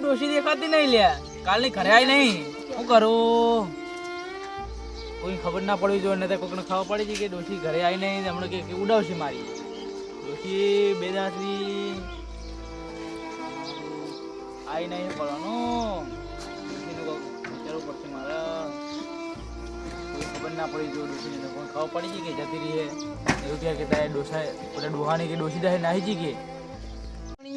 ડોશી દેખાતી નહીં લ્યા કાલની ઘરે આવી નહીં. શું કરું? કોઈ ખબર ના પડવી જોઈએ નહીં તો કોઈને ખબર પડી છે કે ડોશી ઘરે આવી નહીં. હમણાં કે ઉડાવશે મારી. ડોશી બે દાસરી આવી નહીં ડોશીનું વિચારવું પડશે મારે. કોઈ ખબર ના પડી જોઈએ, ડોશીને કોઈ ખબર પડી છે કે જતી રહીએ. એવું કહે કે તારે ડોસા પેલા ડોહાની કે ડોસી દાહે નાહી જી કે?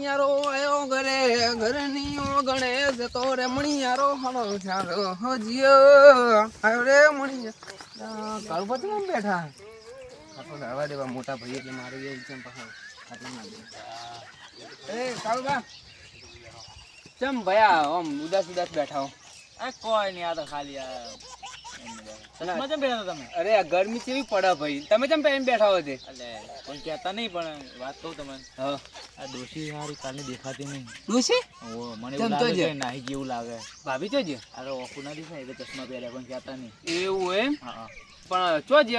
મણિયારો આયો ઘરે ઘરની ગણેશ તો રે મણિયારો હણો ચાલો હજીઓ આયો રે મણિયા કાળુ કેમ બેઠા. આપણે દાવા દેવા મોટા ભાઈ એટલે મારે એ કેમ પાછા આપણે ના દે એ કાળુબા કેમ ભયા આમ ઉદાસ ઉદાસ બેઠા હો? આ કોઈ નહીં આ તો ખાલી આ અરે ગરમી કેવી પડે ભાઈ? તમે ચમ પહેરીને બેઠા હો તે એટલે કહેતા નહીં પણ વાત કહું તમને. આ ડોશી હારી કાલની દેખાતી નહીં. ડોસી ઓ મને એવું લાગે જે? નાહી જેવું લાગે. ભાભી તો છે? આ ઓખું નથી થાય એટલે ચશ્મા પહેર્યા કોઈ કહેતા નહીં. એવું એમ? હા. પણ ચો જે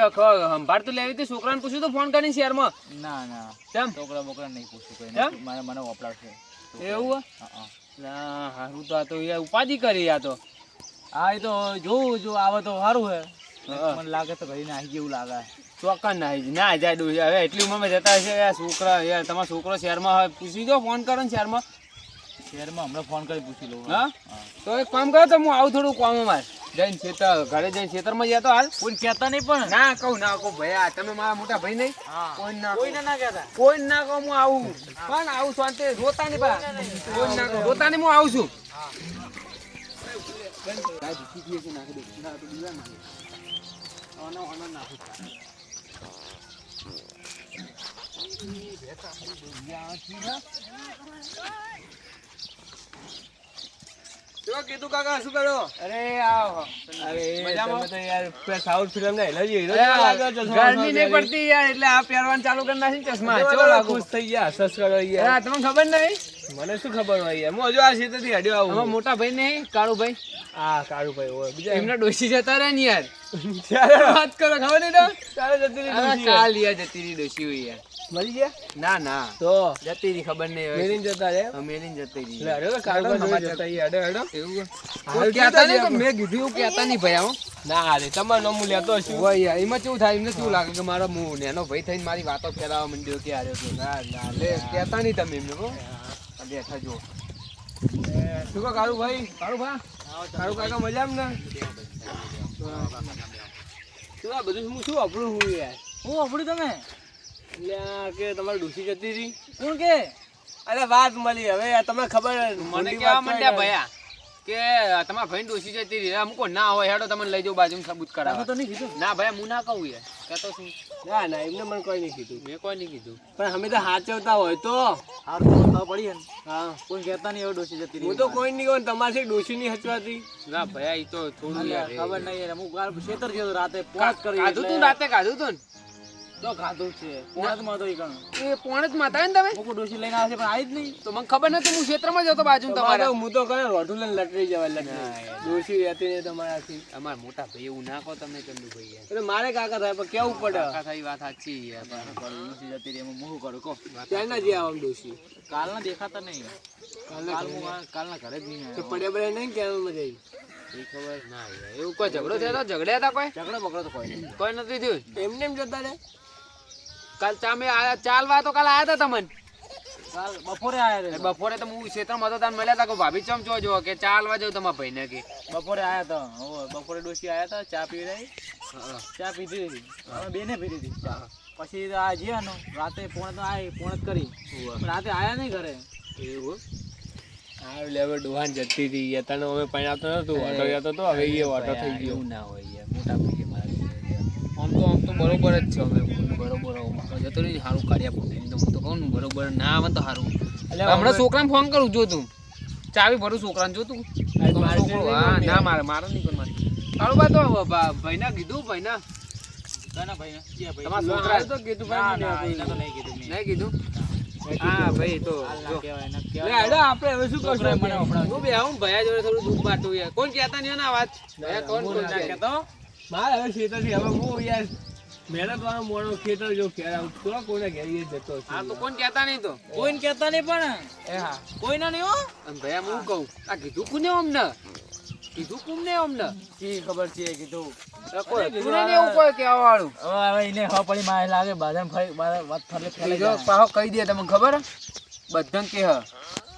સંભાળ તો લેવી હતી છોકરાને પૂછ્યું તો ફોન કરીને શહેરમાં. ના ના. કેમ? છોકરા બોકરા નહીં પૂછ્યું કઈ. મારે મને વપરાશે. એવું? હા હારું તો આ તો ઉપાધિ કરી આ તો. હા એ તો જોવું જો આવે તો સારું હે. મને લાગે તો ઘડી નાહી જેવું લાગે. ચોક્કસ ના ના જાય ડોસી હવે એટલી ઉંમરમાં જતા હશે યાર છોકરા યાર તમારો છોકરો શહેરમાં હોય પૂછી દો ફોન કરો ને શહેરમાં. શહેરમાં હમણાં ફોન કરી પૂછી લઉં. હા? તો એક કામ કરો તો હું આવું થોડું કામ અમારે. જઈને ખેતર ઘરે જઈને ખેતરમાં જતો હાલ. કોઈ કહેતા નહીં પણ? ના કહું ના કહું ભાઈ તમે મારા મોટા ભાઈ નહીં. કોઈ ના કોઈને ના કહેતા? કોઈ ના કહું હું આવું. પણ આવું શાંતિ રોતા નહીં પા કોઈ ના કહું. રોતા નહીં હું આવું છું. કીધું કાકા શું કરો અરે આવો. સાઉથ ફિલ્મ ના ગરમી નહીં પડતી યાર એટલે આ પહેરવાનું ચાલુ કરી નાખી ચશ્મા. ખુશ થઈ ગયા સસ કરો યાર. તમને ખબર નહીં? મને શું ખબર હોય એમ? હજુ આ ક્ષેત્રથી હડ્યો આમાં મોટા ભાઈ નહીં કાળુ ભાઈ આ કાળુ ભાઈ હોય. બીજા એમના ડોશી જતા રહે ને યાર. ત્યારે વાત કરો ખબર નહીં તો ત્યારે જતી રહી કાલ યાર જતી રહી ડોશી હોય યાર. મરી ગયા? ના ના. તો? જતી રહી ખબર નહીં હોય. મેરીને જતા રે હા, જતી રહી. અરે કાળુ ભાઈ જતા ઈ અડે અડે એવું હાલ કહેતા નહીં મેં કીધું એવું કહેતા નહીં ભાઈ હું ના રે તમારો નામ હું લેતો છું હોય યાર એમાં કેવું થાય? એમને કેવું લાગે કે મારો હું નેનો ભાઈ થઈને મારી વાતો ફેલાવા માંડ્યો કે આર્યો કે ના ના લે કહેતા નહીં તમે એમને હો. બેઠા જો. શું કહો કાળુ ભાઈ કાળુ ભા કાળુ કાકા મજામાં ને? શું આ બધું હું શું આપણું હું યાર? હું તમે? એટલે કે તમારે ડૂસી જતી હતી. કોણ કે? અરે વાત મળી. હવે આ તમને ખબર મને કેવા માંડ્યા ભયા? કે તમારા ભાઈ ડોસી જતી રહી મૂકો ના હોય હેડો તમને લઈ જાઓ બાજુ સબૂત કરાવો તો નહીં કીધું? ના ભાઈ હું ના કહું યાર. કહેતો છું. ના ના એમને મને કોઈ નહીં કીધું. મેં કોઈ નહીં કીધું. પણ અમે તો હાચવતા હોય તો. સારું તો પડી ને. હા. કોઈ કહેતા નહીં હવે ડોસી જતી હું તો કોઈ નહીં કહું તમારી ડોસી નહીં હચવાતી? ના ભાઈ ઈ તો થોડું યાર ખબર નહીં યાર અમુક વાર ખેતર ગયો રાતે પોણત કરી કાઢું તું રાતે કાઢું તું ને? તો ખાધું છે. પોણતમાં તો ઈ એ પોણ જ ને તમે? મોકો ડોશી લઈને આવે છે પણ આવી જ નહીં. તો મને ખબર નથી હું ક્ષેત્રમાં જતો બાજુ તમારા. હું તો કરે રોઢું લઈને લટરી જવાય લટરી. ના યાર. ડોસી રહેતી નહીં તમારાથી. અમારા મોટા ભાઈ એવું ના કહો તમે ચંદુભાઈ યાર એટલે મારે કાકા થાય પણ કેવું પડે? કાકા થઈ વાત સાચી યાર પણ પણ ડોશી જતી રહી મોહ કરું કહો. ત્યાં ના જે આમ ડોસી કાલના દેખાતા નહીં. કાલના કાલ હું આ- કાલના ઘરે જ નહીં પડ્યા પડ્યા નહીં કેમ મજા આવી? ખબર ના એવું કોઈ ઝઘડો થયો ઝઘડ્યા હતા કોઈ? ઝઘડો બગડો તો કોઈ કોઈ નથી થયું? એમને એમ જતા રે કાલ તમે આયા ચાલવા તો કાલ આયા હતા તમને. કાલ બપોરે આયા હતા બપોરે તો હું ક્ષેત્રમાં હતો તાર મળ્યા હતા કે ભાભી ચમ જો કે ચાલવા જાવ તમારા ભાઈને કે. બપોરે આવ્યા હતા હો બપોરે ડોસી આવ્યા હતા ચા પી રહી. ચા પીધી હતી. બેને પીધી હતી. પછી તો આ જ્યાં રાતે પોણ તો આવી પોણ કરી. રાતે આયા નહીં ઘરે. એવું? હા લેવર ડોહાન જતી હતી. તને અમે પૈણાતો નતું ઓટો જતો તો હવે એ ઓટો થઈ ગયો. એવું ના હોય મોટા ભાઈ મારા આમ તો આમ તો બરોબર જ છે અમે. બરોબર જતો રહી સારું કાઢ્યા પોતે તો હું તો કહું બરોબર ના આવે તો સારું હમણાં છોકરાને ફોન કરું જો તું. ચાવી ભરું છોકરાને જો તું. છોકરો, હા ના મારે મારે નહીં પણ મારે બા તો ભાઈના કીધું ભાઈના. કોણ કેતા નહીં વાત? કોણ કહે? મારે હવે શેતાથી હવે હું યાર મહેનત વાળો મોડો ખેતર જો ઘેર આવતો ઘેર જતો તો કોણ કહેતા નહીં તો. કોઈને કહેતા નહીં પણ. એ હા. કોઈને નહીં હો. અને ભાઈ હું કહું આ કીધું કોને અમને? કીધું કોને અમને? શી ખબર છે કીધું. કોઈ હતું એવું કોઈ કહેવા વાળું હવે હવે એને પડી મારે લાગે બાધાને ફરી બાધા વાત ફરલે ફેલાઈ પાહો કહી દે તમને ખબર? બધાને કે હ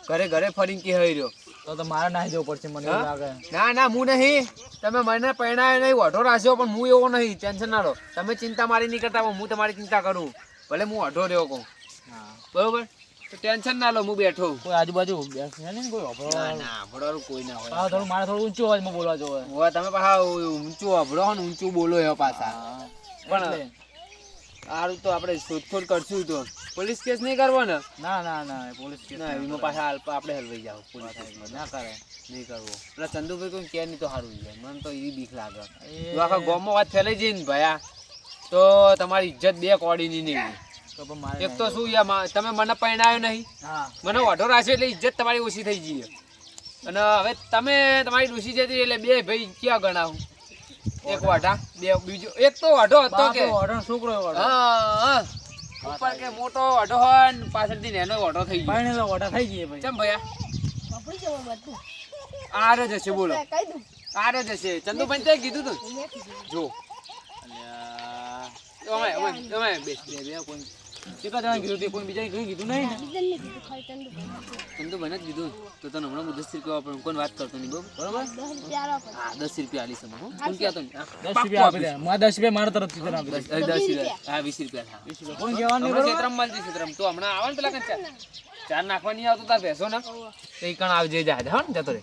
ઘરે ઘરે ફરીને કે હઈ તો તો મારે નાહી જવું પડશે મને એવું લાગે. ના ના હું નહીં. તમે મને પહેણાયો નહીં ઓઢો રાખ્યો પણ હું એવો નહીં. ટેન્શન ના લો. તમે ચિંતા મારી નહીં કરતા હું તમારી ચિંતા કરું. ભલે હું અઢો રહ્યો કહું. બરોબર? તો ટેન્શન ના લો હું બેઠો કોઈ આજુબાજુ બેસે ને કોઈ અભરો ના ના ભડવાળું કોઈ ના હોય. હા થોડું મારે થોડું ઊંચું અવાજમાં બોલવા જોવે હોય. તમે પાછા ઊંચું અભડો ને ઊંચું બોલો એ પાછા. પણ. સારું તો આપણે શોધખોળ કરશું તો. પોલીસ કેસ નહીં કરવો ને ના ના ના પોલીસ કેસ ના એમાં પાછા આપણે હલવાઈ જાવ પોલીસ કેસમાં. ના કરે. નહીં કરવો. એટલે ચંદુભાઈ કોઈ કે નહીં તો સારું છે. મને તો એ બીક લાગે. આખા ગામમાં વાત ફેલાઈ જાય ને ભયા તો તમારી ઇજ્જત બે કોડીની નહીં. એક તો શું યાર તમે મને પરણાયો નહીં. મને ઓઢો રાખ્યો એટલે ઇજ્જત તમારી ઓછી થઈ ગઈ અને હવે તમે તમારી ડૂસી જતી એટલે બે ભાઈ ક્યાં ગણાવું? એક વાઢા બે બીજો એક તો વાઢો હતો કે છોકરો હા. ઉપર કે મોટો વાઢો હોય ને પાછળથી નેનો ઓઢો થઈ ગયો. પરણેલો ઓઢો થઈ ગયો ભાઈ. ચમ ભયા? પકડી જવું બધું. આરે જશે બોલો. કહી દઉં? આરે જશે. ચંદુભાઈ તે કીધું તું. જો. અમે ઓમે અમે બેસ બે બે કોઈ કેટલા જણા કીધું તે કોઈ બીજાને કઈ કીધું નહીં? ને? બીજાને નહીં કીધું ખાલી ચંદુ ભાઈ ચંદુભાઈ જ કીધું. તો તને હમણાં હું દસ રૂપિયા વાપરું. કોઈ વાત કરતો નહીં બરોબર? દસ રૂપિયા આલો પછી. હા દસ રૂપિયા આલી સમય હું. કોણ કહેતો દસ રૂપિયા આપી દે. મારા દસ રૂપિયા મારા તરફથી તને આપી દસ- રૂપિયા. હા વીસ રૂપિયા હા વીસ રૂપિયા. કહેવાનું? ક્ષેત્રમાં ક્ષેત્રમાં. તો હમણાં આવે ને પેલા કંઈ ચાર. નાખવાની આવતો તાર ભેંસો ને? તો ઈ કણ આવજે જાય હો ને જતો રે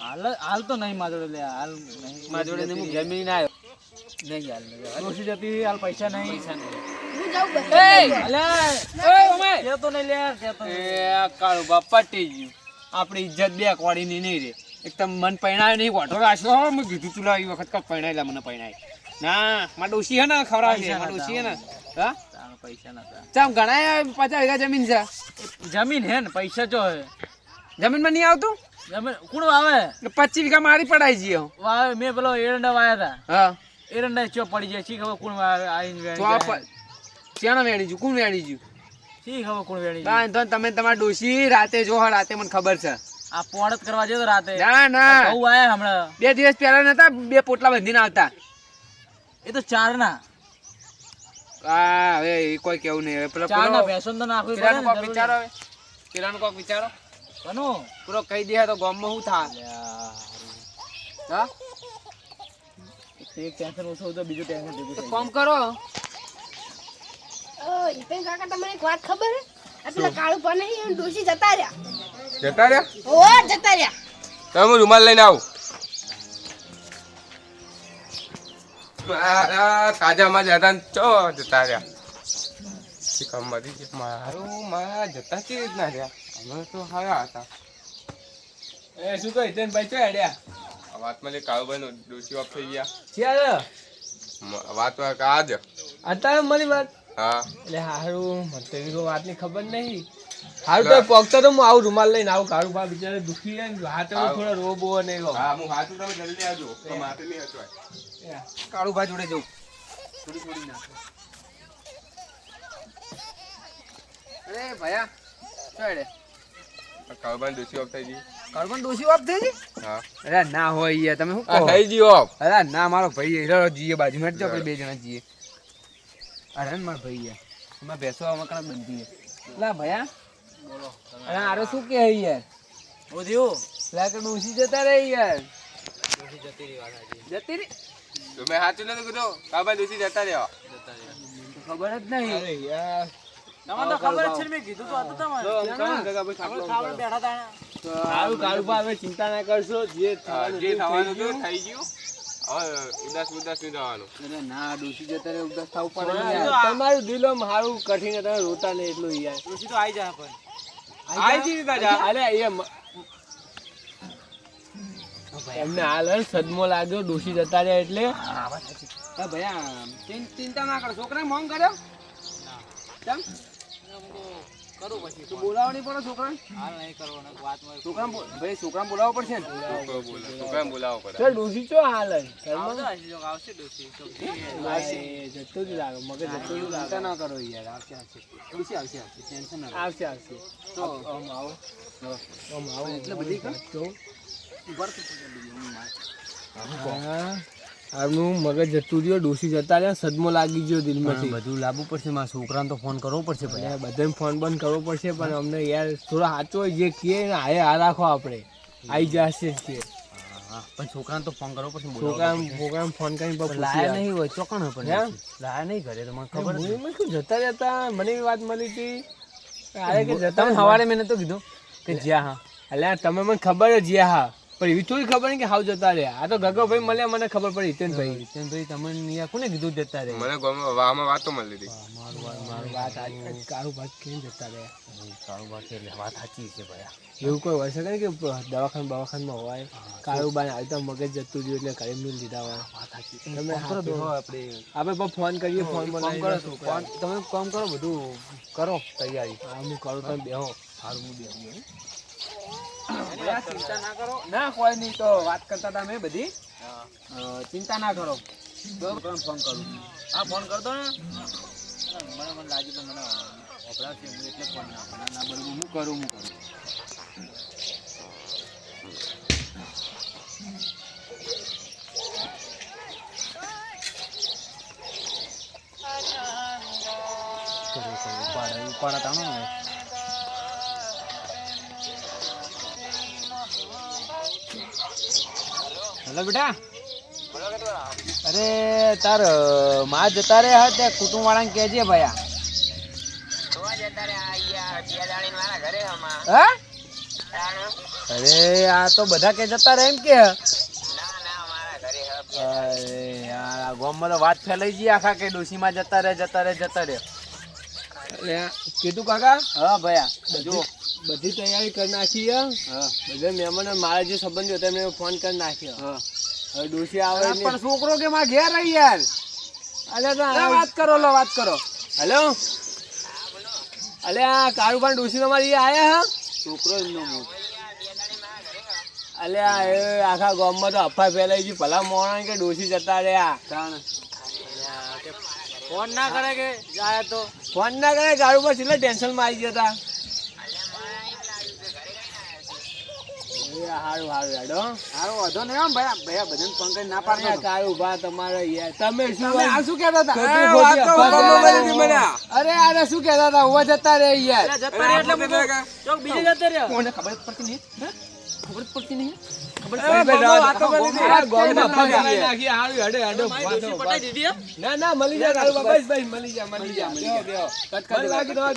હાલ હાલ તો નહીં મારા જોડે હાલ નહીં. મારા જોડે હું જમીન આવ્યો. નહીં હાલ. ડોશી જતી હાલ પૈસા નહીં. પૈસા નહીં. હું જાઉં બસ. એય! અલ્યા, એય, ઓમે! કહેતો નહીં લે યાર, કહેતો નહીં. એ કાળું બાપ પટી ગયું. આપણી ઇજ્જત બે કોડીની નહીં રે. એક તો મન પૈણાય નહીં વાઢો રાખ્યો હો, મેં કીધું તું લા, વખત કપ પૈણાય મને પૈણાય. ના મારા ડોશી હે ને ખવડાવે છે. પૈસા ડોશી હે ને. હા? પૈસા નતા. ચામ ઘણા પચાસ વીઘા જમીન છે જમીન હે ને પૈસા જો હે. જમીનમાં નહીં આવતું? જમીન કોણ વાવે? પચીસ વીઘા મારી પડાઈ જઈએ વાવે મેં પેલો એરંડા વાયા હતા હા. એરંડા ચો પડી જાય? શી ખબર કોણ વેણી તો આ જાય. વેણી જુ કોણ વેણી જુ શી ખબર કોણ વેણી. ના તો તમે તમાર ડોશી રાતે જો રાતે મને ખબર છે. આ પોણ કરવા જતો રાતે. ના ના. બહુ આયા હમણાં. બે દિવસ પહેલા નતા બે પોટલા બંધીને આવતા. એ તો ચાર ના. આ હવે એ કોઈ કેવું નહીં. પેલો ચાર ના ભેસન તો નાખવી પડે કોક વિચારો હવે. પેલાનું કોક વિચારો. કોનું? પૂરો કહી દે તો ગામમાં શું થાય? હા? એક ટેન્શન ઓછું હોય તો બીજું ટેન્શન ભેગું કામ કરો. ઈપેન કાકા તમને એક વાત ખબર હે? આ પેલા કાળુ પણ નહીં એમ ડોશી જતા રહ્યા. જતા રહ્યા? ઓ જતા રહ્યા. તમે હું રૂમાલ લઈને આવું. તાજામાં જતા ચો રહ્યા. મારું માં જતા કેવી રીતના રહ્યા. અમે તો હારા હતા. એ શું કહી? ભાઈ ચો હેડ્યા? આ વાતમાં જે કાળુભાઈ ડોસી ઓફ થઈ ગયા. ચાલ મ- વાત વાત આજ. અત્યારે મારી વાત? હા. એટલે હારું મને તો વાતની ખબર નહીં. હારું તો પોગતો તો હું આવું રૂમાલ લઈને આવું કાળુ ભાઈ બિચારે દુખી જાય ને હાથે થોડો રોબો અને હા હું હાથું તમે જલ્દી આવજો. માથે નહીં કાળુ ભાઈ જોડે જવું થોડી થોડી નાખો અરે ભયા ચોડે કાળુભાઈ ડોસી ઓફ થઈ ગઈ કાર્બન દોષી ઓફ થઈ ગઈ? હા. અરે ના હોય યાર તમે શું કહો? થઈ ગયો ઓફ. અરે ના મારો ભાઈ હેરો જીએ બાજુ માં જો આપણે બે જણા જીએ. અરે મારો ભાઈ યાર એમાં બેસો આમાં કણા બંધી છે. લા ભયા અરે આરો શું કહે યાર? ઓ થયું? લા કે ડોસી જતા રહે યાર. જતી રહી. તમે સાચું નથી કીધું. કાબા દોષી જતા રહ્યા? ખબર જ નહીં. અરે યાર. તમને તો ખબર જ છે મેં કીધું તો હતું તમારે. બેઠા હતા. સારું કાળું બા હવે ચિંતા ના કરશો જે જે થવાનું હતું થઈ ગયું. ઉદાસ ઉદાસ નહીં થવાનું. અરે ના ડોસી જતા રહે ઉદાસ થવું પડે ને પણ યાર. તમારું દિલ આમ કઠિન તમે રોતા નહીં એટલું યાર. તો જાય પણ. જા. અરે એ એમને હાલ સદમો લાગ્યો ડોસી જતા રહ્યા એટલે. ભયા ચિંતા ના કરો છોકરા મોંગ કર્યો? કેમ કરું પછી તું બોલાવો પડે છોકરાને? હાલ નહીં કરવાનો વાત મારે છોકરા ભાઈ છોકરાને બોલાવવો પડશે ને? છોકરો બોલે છોકરાને બોલાવો પડે. ચાલ ડોસી ચો હાલ જ આવશે હજી જો આવશે ડોશી તો જતો જ લાગે મગજ જતો જ લાગે. ના કરો યાર આવશે આવશે. આવશે આવશે આવશે ટેન્શન ના આવશે આવશે. તો આમ આવો. આમ આવો એટલે બધી તો? હું. આમનું મગજ જતું રહ્યો ડોસી જતા રહ્યા સદમો લાગી ગયો દિલમાંથી. બધું લાવવું પડશે મારા છોકરાને તો ફોન કરવો પડશે અને બધાને ફોન બંધ કરવો પડશે પણ અમને યાર થોડો સાચો જે કહે ને આ આ રાખો આપણે. આવી જશે કે પણ છોકરાને તો ફોન કરવો પડશે છોકરા છોકરાને ફોન કરીને લાયા નહીં હોય ચોકણ? પણ લાયા નહીં ઘરે તો મને ખબર નહીં. મેં એમ જતા જતા મને એવી વાત મળી હતી. અરે કે જતા સવારે મેં નતો કીધું કે જ્યાં હા. એટલે તમે મને ખબર જ જ્યાં હા. પણ એવી થોડી ખબર નહીં કે હાવ જતા રહ્યા. આ તો ગગોભાઈ મળ્યા મને ખબર પડી. હિતેનભાઈ. ભાઈ તમને અહીંયા કોને કીધું જતા રહ્યા? મને ગામમાં વામાં વાતો મળી હતી મારું વાત મારી વાત આજ કારું વાત કેમ જતા રહ્યા? સારું વાત એટલે વાત સાચી છે ભાઈ. એવું કોઈ હોય શકે કે દવાખાન દવાખાનમાં હોય? કારું બાને આવી તો મગજ જતું રહ્યું એટલે કરી મિલ દીધા હોય. તમે કરો હાથે- આપણે આપણે પણ ફોન કરીએ ફોન કરો ફોન તમે કામ કરો બધું કરો તૈયારી. હા હું કરું તમે બેહો. સારું હું બેહું. હો. ના, કોઈ નહીં, તો વાત કરતા હતા મેં બધી. ચિંતા ના કરો. તો ફોન કરું. હા ફોન કરતો ને? મને મને લાગ્યું તો મને વપરાશે, હું એટલે ફોન ના ના બરોબર હું કરું હું કરું. ઉપાડ ઉપાડ ને. હેલો બેટા. અરે તારમાં જતા રે હા તે કુટુંબ વાળાને કહેજે ભયા. હા? અરે આ તો બધા કે જતા રહે એમ કે. અરે યાર આ ગામમાં તો વાત ફેલાઈ ગઈ આખા કે ડોશીમાં જતા રહે જતા રહે જતા રહે કીધું કાકા? હા ભયા. જો બધી તૈયારી કરી નાખી હા. બધા મહેમાનો મારા જે સંબંધીઓ હતા એમને ફોન કરી નાખ્યો. હા. હવે ડોસી આવે પણ છોકરો કે માં ઘેર રહી યાર? અલે વાત કરો લો વાત કરો. હેલો? અલ્યા પણ ડોસી તમારી આયા હા. છોકરો એમનો આ અલ્યા એ આખા ગામમાં તો અફા ફેલાઈ ગઈ. ભલા મોણા કે ડોસી જતા રહ્યા. ત્રણ ફોન ના કરે કે જાય તો? ફોન ના કરે કારુબા છેલ્લા ટેન્શનમાં આવી ગયા હતા. હારું હારું હેડો. હારો વાંધો નહીં આમ ભયા ભયા બધાને ફોન ના પાડતો અલ્યા કારુબા તમારે યાર. તમે શું આ શું કહેતા હતા. અરે અરે શું કહેતા હતા? ઊભા જતા રે યાર. જતા રહે એટલે ચોક બીજે જતા રહ્યા. કોને ખબર પડતી નહીં ખબર પડતી નહીં. ભાઈ, ભાઈ, એમ ના ના મળી જાય મળી જાય મળી જાય